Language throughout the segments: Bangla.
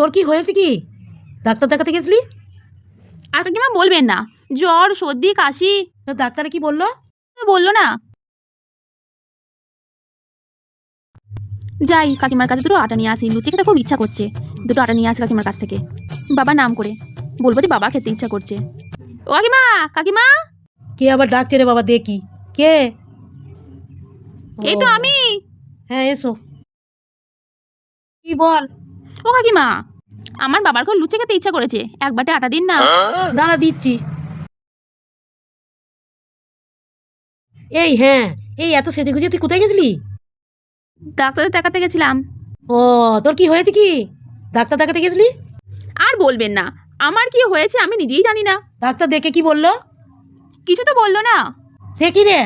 তোর কি হয়েছে কি? ডাক্তার দেখাতে গেছিলি? আর কাকিমা বলবেন না। জ্বর সর্দি কাশি। তো ডাক্তারে কি বলল? বলল না। যাই কাকিমার কাছে দুটো আটা নিয়ে আসি। লুচি খেতে খুব ইচ্ছা করছে। দুটো আটা নিয়ে আসি কাকিমার কাছ থেকে। বাবা নাম করে। বলব যে বাবা খেতে ইচ্ছা করছে। ও কাকিমা কাকিমা? কে আবার ডাকছে রে বাবা দেখি। কে? এই তো আমি। হ্যাঁ এসো। কি বল? ও কাকিমা আমার বাবার খুব লুচি খেতে ইচ্ছা করেছে। এক বাটে আটা দিন না। দাঁড়া দিচ্ছি। এই হ্যাঁ এই এত সেজে গুজে তুই কোথায় গেছিলি? ডাক্তার দেখাতে গেছিলাম। ও তোর কি হয়েছে কি? ডাক্তার দেখাতে গেছিলি? আর বলবেন না আমার কি হয়েছে আমি নিজেই জানি না। ডাক্তার দেখে কি বলল? কিছু তো বলল না। সে কি রে?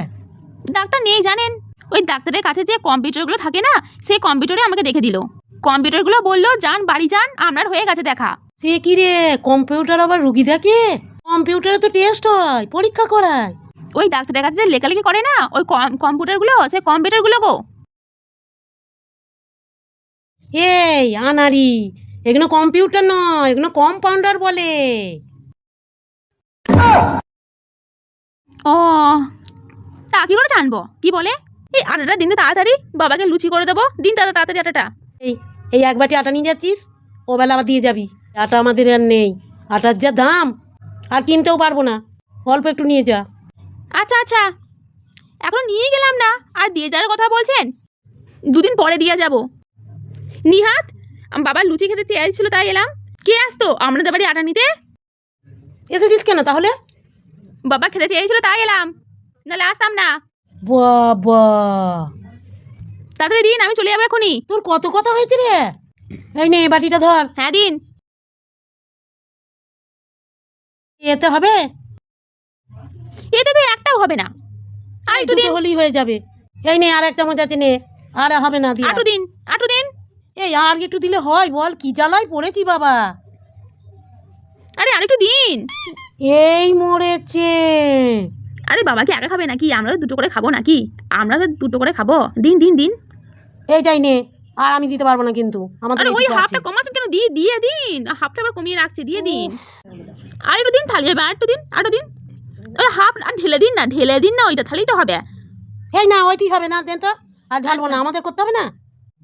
ডাক্তার নেই জানেন। ওই ডাক্তারের কাছে যে কম্পিউটারগুলো থাকে না সেই কম্পিউটারে আমাকে দেখে দিল। কম্পিউটারগুলো বলল যান বাড়ি যান আপনার হয়ে গেছে দেখা। সে কি রে কম্পিউটার আবার রুগী দেখে? কম্পিউটারে তো টেস্ট হয় পরীক্ষা করায়। ওই ডাক্তারের কাছে যে লেখালেখি করে না ওই কম- কম্পিউটারগুলো সেই কম্পিউটারগুলো গো। এই আনারি এগুলো কম্পিউটার নয় এগুলো কম্পাউন্ডার বলে। ও তা কি করে জানব? কি বলে? এই আটাটা দিন তাড়াতাড়ি বাবাকে লুচি করে দেবো। দিন দাদা তাড়াতাড়ি আটাটা। এই এই এক বাটি আটা নিয়ে যাচ্ছিস ও বেলা আবার দিয়ে যাবি। আটা আমাদের আর নেই আটার যা দাম আর কিনতেও পারব না। অল্প একটু নিয়ে যা। আচ্ছা আচ্ছা। এখন নিয়ে গেলাম না আর দিয়ে যাওয়ার কথা বলছেন? দুদিন পরে দিয়ে যাব। নিহাত বাবার লুচি খেতে চেয়েছিল তাই এলাম। কে আসতো আপনাদের বাড়ি আটা নিতে? এসেছিস কেন তাহলে? বাবা খেতে চেয়েছিল তাই এলাম। নাহলে আসতাম না। বাবা। তাড়াতাড়ি দিন আমি চলে যাব এখনই। তোর কত কথা হয়েছে রে? এই নে বাটিটা ধর। হ্যাঁ দিন। এতে হবে? এতে তো একটাও হবে না। আর একটু দিন। হলেই হয়ে যাবে। এই নে আর এক চামচ আছে নে। আর হবে না দিয়ে আটু দিন আটু দিন। এই আর একটু দিলে হয় বল কি জ্বালায় পড়েছি বাবা। আরে আরেকটু দিন। এই মরেছে। আরে বাবা কি একা খাবে নাকি? আমরা তো দুটো করে খাব নাকি? আমরা তো দুটো করে খাব। দিন দিন দিন। এইটাই নে আর আমি দিতে পারব না কিন্তু। আমাদের আরে ওই। হাফটা কমাচ্ছেন কেন? দিয়ে দিয়ে দিন। হাফটা আবার কমিয়ে রাখছে দিয়ে দিন। আর একটু দিন থালি হবে আর একটু দিন আর একটু দিন। ওই হাফ আর ঢেলে দিন না ঢেলে দিন না ওইটা থালি তো হবে। এই না ওইটি হবে না দেন তো। আর ঢালবো না আমাদের করতে হবে না?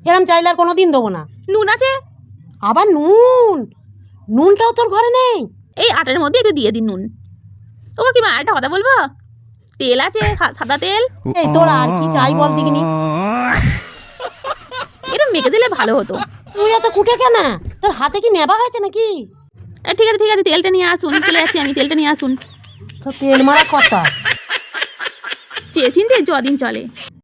এরম চাইলে আর কোনো দিন দেবো না। নুন আছে? আবার নুন? নুনটাও তোর ঘরে নেই? এই আটার মধ্যে একটু দিয়ে দিন নুন। ও কি মা একটা কথা বলব? তেল আছে সাদা তেল। এই তোর আর কি চাই বল একটু মেখে দিলে ভালো হতো। তুই এত কুটে কেন? তোর হাতে কি নেবা হয়েছে নাকি? ঠিক আছে ঠিক আছে তেলটা নিয়ে আসুন চলে আসি আমি তেলটা নিয়ে আসুন। তো তেল মারা কথা। চেয়ে চিনতে যদিন চলে।